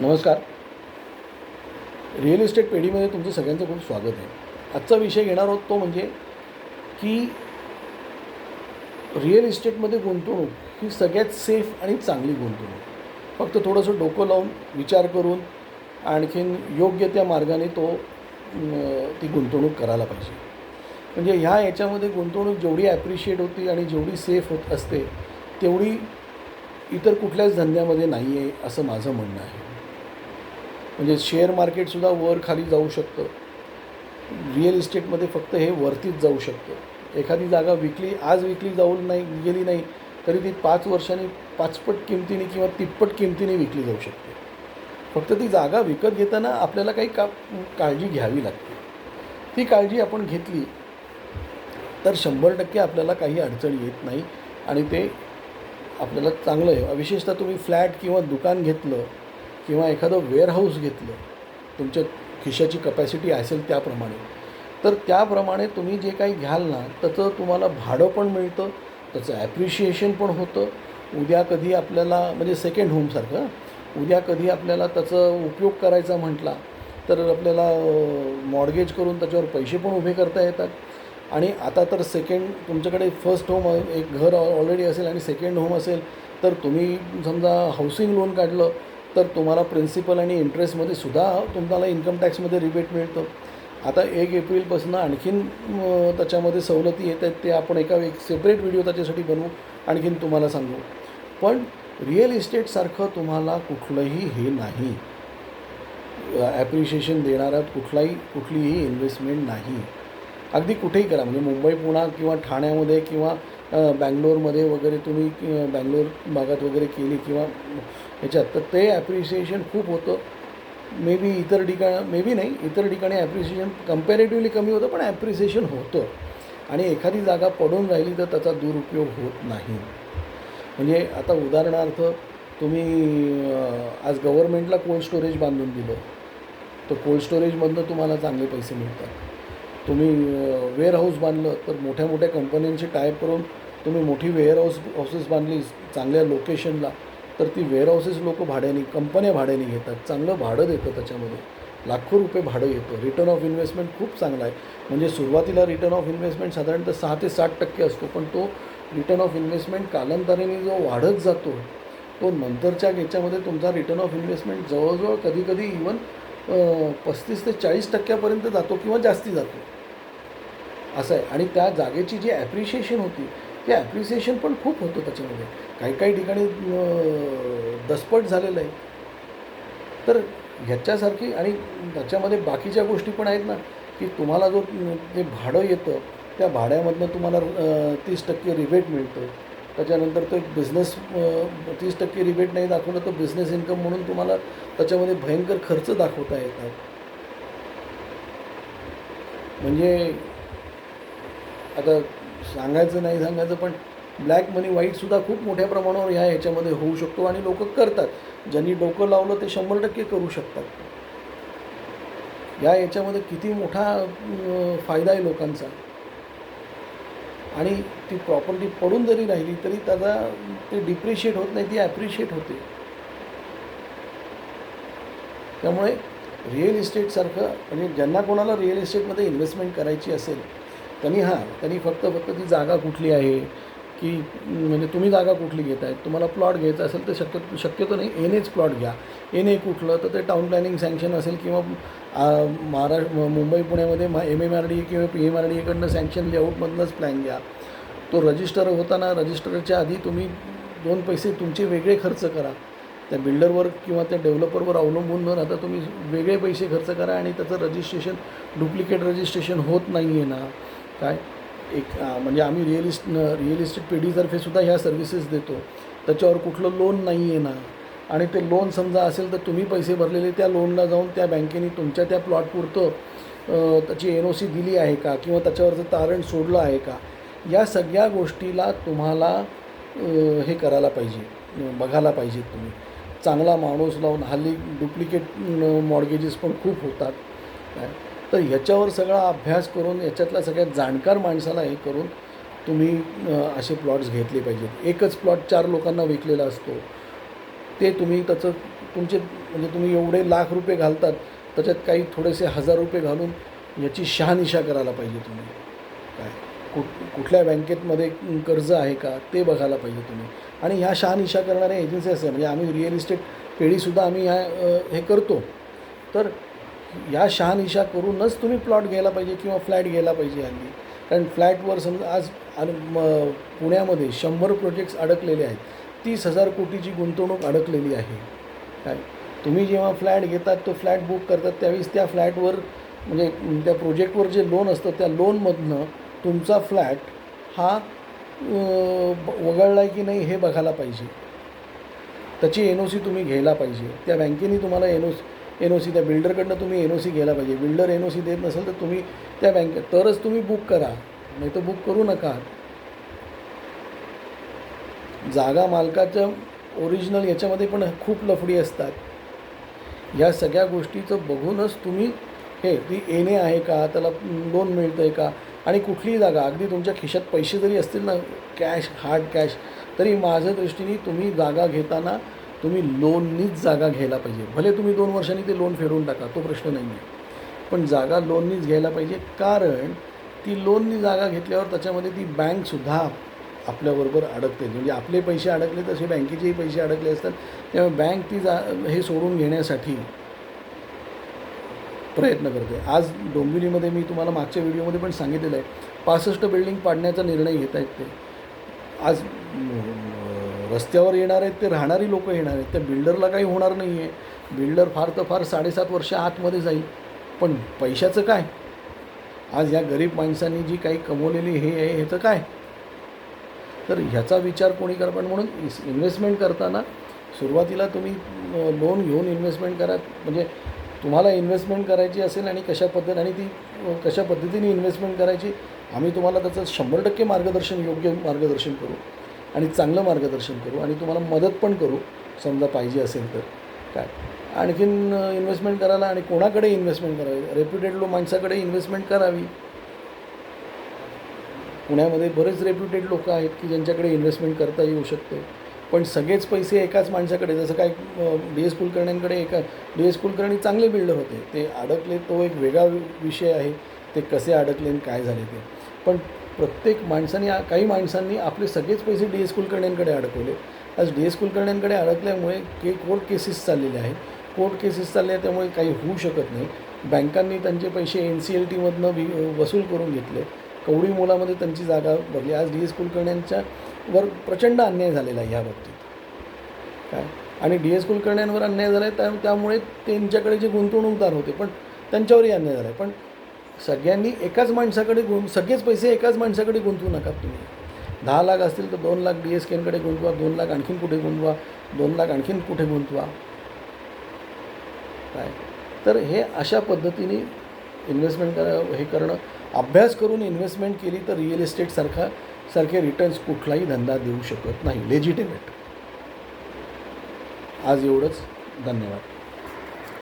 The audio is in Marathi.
नमस्कार. रिअल इस्टेट पेढीमध्ये तुमचं सगळ्यांचं खूप स्वागत आहे. आजचा विषय घेणार आहोत तो म्हणजे की रिअल इस्टेटमध्ये गुंतवणूक ही सगळ्यात सेफ आणि चांगली गुंतवणूक. फक्त थोडंसं डोकं लावून विचार करून आणखीन योग्य त्या मार्गाने तो ती गुंतवणूक करायला पाहिजे. म्हणजे ह्या याच्यामध्ये गुंतवणूक जेवढी ॲप्रिशिएट होती आणि जेवढी सेफ होत असते तेवढी इतर कुठल्याच धंद्यामध्ये नाही आहे असं माझं म्हणणं आहे. म्हणजे शेअर मार्केटसुद्धा वर खाली जाऊ शकतं. रिअल इस्टेटमध्ये फक्त हे वरतीच जाऊ शकतं. एखादी जागा विकली आज विकली जाऊन नाही गेली नाही तरी ती पाच वर्षांनी पाचपट किमतीने किंवा तिप्पट किमतीने विकली जाऊ शकते. फक्त ती जागा विकत घेताना आपल्याला काही का काळजी घ्यावी लागते. ती काळजी आपण घेतली तर शंभर टक्के आपल्याला काही अडचण येत नाही आणि ते आपल्याला चांगलं आहे. विशेषतः तुम्ही फ्लॅट किंवा दुकान घेतलं किंवा एखादं वेअरहाऊस घेतलं तुमच्या खिशाची कपॅसिटी असेल त्याप्रमाणे. तर त्याप्रमाणे तुम्ही जे काही घ्याल ना त्याचं तुम्हाला भाडं पण मिळतं त्याचं ॲप्रिशिएशन पण होतं. उद्या कधी आपल्याला म्हणजे सेकंड होमसारखं उद्या कधी आपल्याला त्याचा उपयोग करायचा म्हटला तर आपल्याला मॉडगेज करून त्याच्यावर पैसे पण उभे करता येतात. आणि आता तर सेकंड तुमच्याकडे फर्स्ट होम एक घर ऑलरेडी असेल आणि सेकंड होम असेल तर तुम्ही समजा हाऊसिंग लोन काढलं तर तुम्हाला प्रिन्सिपल आणि इंटरेस्टमध्ये सुद्धा तुम्हाला इन्कम टॅक्समध्ये रिबेट मिळतं. आता एक एप्रिलपासून आणखीन त्याच्यामध्ये सवलती येत आहेत ते आपण एका एक सेपरेट व्हिडिओ त्याच्यासाठी बनवू आणखीन तुम्हाला सांगू. पण रिअल इस्टेटसारखं तुम्हाला कुठलंही हे नाही. ॲप्रिशिएशन देणारा कुठलाही कुठलीही इन्व्हेस्टमेंट नाही. अगदी कुठेही करा म्हणजे मुंबई पुणा किंवा ठाण्यामध्ये किंवा बँगलोरमध्ये वगैरे तुम्ही बँगलोर भागात वगैरे केली किंवा ह्याच्यात तर ते ॲप्रिसिएशन खूप होतं. मे बी इतर ठिकाण मे बी नाही इतर ठिकाणी ॲप्रिसिएशन कम्पॅरेटिव्हली कमी होतं पण ॲप्रिसिएशन होतं. आणि एखादी जागा पडून राहिली तर त्याचा दुरुपयोग होत नाही. म्हणजे आता उदाहरणार्थ तुम्ही आज गव्हर्मेंटला कोल्ड स्टोरेज बांधून दिलं. तर कोल्ड स्टोरेजमधनं तुम्हाला चांगले पैसे मिळतात. तुम्ही वेअरहाऊस बांधलं तर मोठ्या मोठ्या कंपन्यांशी टायप करून तुम्ही मोठी वेअरहाऊस हाऊसेस बांधली चांगल्या लोकेशनला तर ती वेअरहाऊसेस लोक भाड्याने कंपन्या भाड्याने घेतात. चांगलं भाडं देतं त्याच्यामध्ये. लाखो रुपये भाडं येतं. रिटर्न ऑफ इन्व्हेस्टमेंट खूप चांगला आहे. म्हणजे सुरुवातीला रिटर्न ऑफ इन्व्हेस्टमेंट साधारणतः सहा ते साठ टक्के असतो पण तो रिटर्न ऑफ इन्व्हेस्टमेंट कालांतराने जो वाढत जातो तो नंतरच्या याच्यामध्ये तुमचा रिटर्न ऑफ इन्व्हेस्टमेंट जवळजवळ कधीकधी इवन पस्तीस ते चाळीस टक्क्यापर्यंत जातो किंवा जास्ती जातो. असं आहे. आणि त्या जागेची जी ॲप्रिशिएशन होती ते ॲप्रिसिएशन पण खूप होतं त्याच्यामध्ये. काही काही ठिकाणी दसपट झालेलं आहे. तर ह्याच्यासारखी आणि त्याच्यामध्ये बाकीच्या गोष्टी पण आहेत ना की तुम्हाला जो जे भाडं येतं त्या भाड्यामधनं तुम्हाला तीस टक्के रिबेट मिळतं त्याच्यानंतर तो बिझनेस तीस टक्के रिबेट नाही दाखवलं तर बिझनेस इन्कम म्हणून तुम्हाला त्याच्यामध्ये भयंकर खर्च दाखवता येतात. म्हणजे आता सांगायचं नाही सांगायचं पण ब्लॅक मनी वाईटसुद्धा खूप मोठ्या प्रमाणावर ह्या ह्याच्यामध्ये होऊ शकतो आणि लोक करतात. ज्यांनी डोकं लावलं ते शंभर टक्के करू शकतात. या याच्यामध्ये किती मोठा फायदा आहे लोकांचा. आणि ती प्रॉपर्टी पडून जरी राहिली तरी त्याचा ते डिप्रिशिएट होत नाही ती ॲप्रिशिएट होते. त्यामुळे रिअल इस्टेटसारखं म्हणजे ज्यांना कोणाला रिअल इस्टेटमध्ये इन्व्हेस्टमेंट करायची असेल त्यांनी हां त्यांनी फक्त फक्त ती जागा कुठली आहे? की म्हणजे तुम्ही जागा कुठली घेत आहे तुम्हाला प्लॉट घ्यायचा असेल तर शक्य शक्यतो नाही एन एच प्लॉट घ्या. एन ए कुठलं तर ते टाऊन प्लॅनिंग सँक्शन असेल किंवा महाराष्ट्र मुंबई पुण्यामध्ये एम एम आर डी किंवा पी एम आर डी एकडनं सँक्शन लेआउटमधनंच प्लॅन घ्या. तो रजिस्टर होताना रजिस्टरच्या आधी तुम्ही दोन पैसे तुमचे वेगळे खर्च करा. त्या बिल्डरवर किंवा त्या डेव्हलपरवर अवलंबून न राहता तुम्ही वेगळे पैसे खर्च करा आणि त्याचं रजिस्ट्रेशन डुप्लिकेट रजिस्ट्रेशन होत नाही आहे ना. काय एक म्हणजे आम्ही रिअल इस्ट रिअल इस्टेट पेढीतर्फे सुद्धा ह्या सर्व्हिसेस देतो. त्याच्यावर कुठलं लोन नाही आहे ना. आणि ते लोन समजा असेल तर तुम्ही पैसे भरलेले त्या लोनला जाऊन त्या बँकेने तुमच्या त्या प्लॉटपुरतं त्याची एन ओ सी दिली आहे का? किंवा त्याच्यावरचं तारण सोडलं आहे का? या सगळ्या गोष्टीला तुम्हाला हे करायला पाहिजे. बघायला पाहिजे तुम्ही. चांगला माणूस लावून हल्ली डुप्लिकेट मॉडगेजेस पण खूप होतात. काय? तर ह्याच्यावर सगळा अभ्यास करून याच्यातल्या सगळ्यात जाणकार माणसाला हे करून तुम्ही असे प्लॉट्स घेतले पाहिजेत. एकच प्लॉट चार लोकांना विकलेला असतो. ते तुम्ही त्याचं तुमचे म्हणजे तुम्ही एवढे लाख रुपये घालतात त्याच्यात काही थोडेसे हजार रुपये घालून याची शहानिशा करायला पाहिजे तुम्ही. काय? कुठ कुठल्या बँकेतमध्ये कर्ज आहे का ते बघायला पाहिजे तुम्ही. आणि ह्या शहानिशा करणाऱ्या एजन्सी असतात म्हणजे आम्ही रिअल इस्टेट पेढीसुद्धा आम्ही ह्या हे करतो. तर या शहानिशा करूनच तुम्ही प्लॉट घ्यायला पाहिजे किंवा फ्लॅट घ्यायला पाहिजे हल्ली कारण फ्लॅटवर समजा आज आणि म- पुण्यामध्ये शंभर प्रोजेक्ट्स अडकलेले आहेत. तीस हजार कोटीची गुंतवणूक अडकलेली आहे. काय? तुम्ही जेव्हा फ्लॅट घेतात तो फ्लॅट बुक करतात त्यावेळेस त्या फ्लॅटवर म्हणजे त्या प्रोजेक्टवर जे लोन असतं त्या लोनमधनं तुमचा फ्लॅट हा वगळला आहे की नाही हे बघायला पाहिजे. त्याची एन ओ सी तुम्ही घ्यायला पाहिजे. त्या बँकेने तुम्हाला N O C N O C त्या बिल्डरकडनं तुम्ही एन ओ सी घ्यायला पाहिजे. बिल्डर एन ओ सी देत नसेल तर तुम्ही त्या बँकेत तरच तुम्ही बुक करा. नाही तर बुक करू नका. जागा मालकाच्या ओरिजिनल याच्यामध्ये पण खूप लफडी असतात. या सगळ्या गोष्टीचं बघूनच तुम्ही हे ती येणे आहे का? त्याला लोन मिळतं आहे का? आणि कुठलीही जागा अगदी तुमच्या खिशात पैसे जरी असतील ना कॅश हार्ड कॅश तरी माझ्या दृष्टीने तुम्ही जागा घेताना तुम्ही लोननीच जागा घ्यायला पाहिजे. भले तुम्ही दोन वर्षांनी ते लोन फेडून टाका तो प्रश्न नाही आहे पण जागा लोननीच घ्यायला पाहिजे कारण ती लोननी जागा घेतल्यावर त्याच्यामध्ये ती बँकसुद्धा आपल्याबरोबर अडकते. म्हणजे आपले पैसे अडकले तसे बँकेचेही पैसे अडकले असतात. त्यामुळे बँक ती जा हे सोडून घेण्यासाठी प्रयत्न करते. आज डोंबिवलीमध्ये मी तुम्हाला मागच्या व्हिडिओमध्ये पण सांगितलेलं आहे. पासष्ट बिल्डिंग पाडण्याचा निर्णय घेत आहेत ते. आज रस्त्यावर येणार आहेत ते राहणारी लोक येणार आहेत. त्या बिल्डरला काही होणार नाही आहे बिल्डर फार तर फार साडेसात वर्ष आतमध्ये जाईल. पण पैशाचं काय? आज या गरीब माणसांनी जी काही कमवलेली हे आहे ह्याचं काय? तर ह्याचा विचार कोणी करा पण म्हणून इन्व्हेस्टमेंट करताना सुरुवातीला तुम्ही लोन घेऊन इन्व्हेस्टमेंट करा. म्हणजे तुम्हाला इन्व्हेस्टमेंट करायची असेल आणि कशा पद्धत आणि ती कशा पद्धतीने इन्व्हेस्टमेंट करायची आम्ही तुम्हाला त्याचं शंभर टक्के मार्गदर्शन योग्य मार्गदर्शन करू आणि चांगलं मार्गदर्शन करू आणि तुम्हाला मदत पण करू समजा पाहिजे असेल तर. काय? आणखीन इन्व्हेस्टमेंट करायला आणि कोणाकडे इन्व्हेस्टमेंट करावी? रेप्युटेड लो माणसाकडे इन्व्हेस्टमेंट करावी. पुण्यामध्ये बरेच रेप्युटेड लोक आहेत की ज्यांच्याकडे इन्व्हेस्टमेंट करता येऊ शकते. पण सगळेच पैसे एकाच माणसाकडे जसं काय डी एस कुलकर्ण्यांकडे एका डी एस कुलकर्णी चांगले बिल्डर होते. ते अडकले तो एक वेगळा विषय आहे. ते कसे अडकले आणि काय झाले ते. पण प्रत्येक माणसाने काही माणसांनी आपले सगळेच पैसे डी एस कुलकर्ण्यांकडे अडकवले. आज डी एस कुलकर्ण्यांकडे अडकल्यामुळे के कोर्ट केसेस चाललेले आहेत. कोर्ट केसेस चालले आहेत त्यामुळे काही होऊ शकत नाही. बँकांनी त्यांचे पैसे एन सी एल टीमधनं वि वसूल करून घेतले. कवडी मोलामध्ये त्यांची जागा भरली. आज डी एस कुलकर्ण्यांच्या वर प्रचंड अन्याय झालेला आहे ह्या बाबतीत. काय? आणि डी एस कुलकर्ण्यांवर अन्याय झाला आहे त्या त्यामुळे त्यांच्याकडे जे गुंतवणूकदार होते पण त्यांच्यावरही अन्याय झाला आहे पण सगळ्यांनी एकाच माणसाकडे गुं सगळेच पैसे एकाच माणसाकडे गुंतवू नका तुम्ही. दहा लाख असतील तर दोन लाख डी एस केनकडे गुंतवा दोन लाख आणखीन कुठे गुंतवा दोन लाख आणखीन कुठे गुंतवा. काय? तर हे अशा पद्धतीने इन्व्हेस्टमेंट करा हे करणं. अभ्यास करून इन्व्हेस्टमेंट केली तर रिअल इस्टेटसारखा सारखे रिटर्न्स कुठलाही धंदा देऊ शकत नाही. लेजिटेमेट आज एवढंच. धन्यवाद.